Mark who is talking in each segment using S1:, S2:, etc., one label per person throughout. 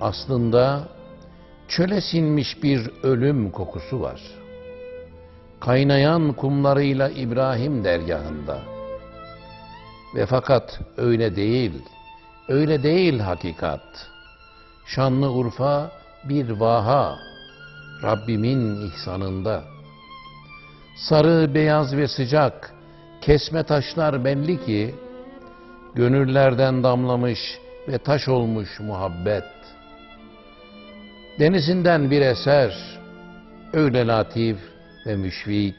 S1: Aslında çöle sinmiş bir ölüm kokusu var. Kaynayan kumlarıyla İbrahim dergahında. Ve fakat öyle değil, öyle değil hakikat. Şanlı Urfa bir vaha, Rabbimin ihsanında. Sarı, beyaz ve sıcak, kesme taşlar belli ki, gönüllerden damlamış ve taş olmuş muhabbet. Denizinden bir eser, öyle latif ve müşfik,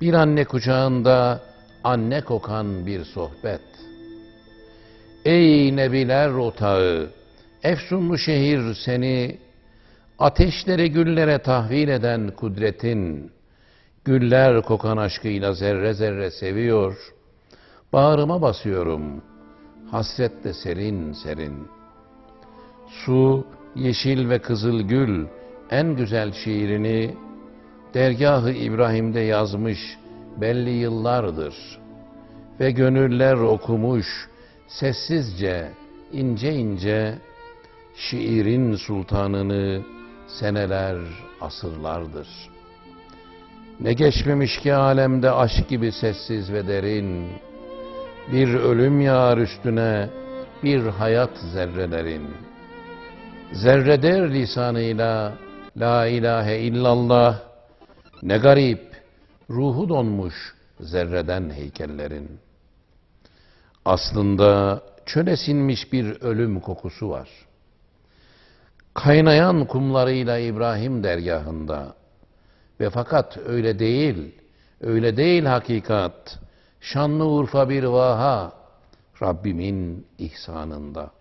S1: bir anne kucağında anne kokan bir sohbet. Ey nebiler otağı, efsunlu şehir seni, ateşleri güllere tahvil eden kudretin, güller kokan aşkıyla zerre zerre seviyor, bağrıma basıyorum, hasretle serin serin. Su, yeşil ve kızıl gül en güzel şiirini dergahı İbrahim'de yazmış belli yıllardır ve gönüller okumuş sessizce ince ince şiirin sultanını seneler asırlardır. Ne geçmemiş ki alemde aşk gibi sessiz ve derin bir ölüm yağar üstüne bir hayat zerrelerin. Zerreder lisanıyla la ilahe illallah ne garip ruhu donmuş zerreden heykellerin. Aslında çöle sinmiş bir ölüm kokusu var. Kaynayan kumlarıyla İbrahim dergahında ve fakat öyle değil, öyle değil hakikat. Şanlı Urfa bir vaha, Rabbimin ihsanında.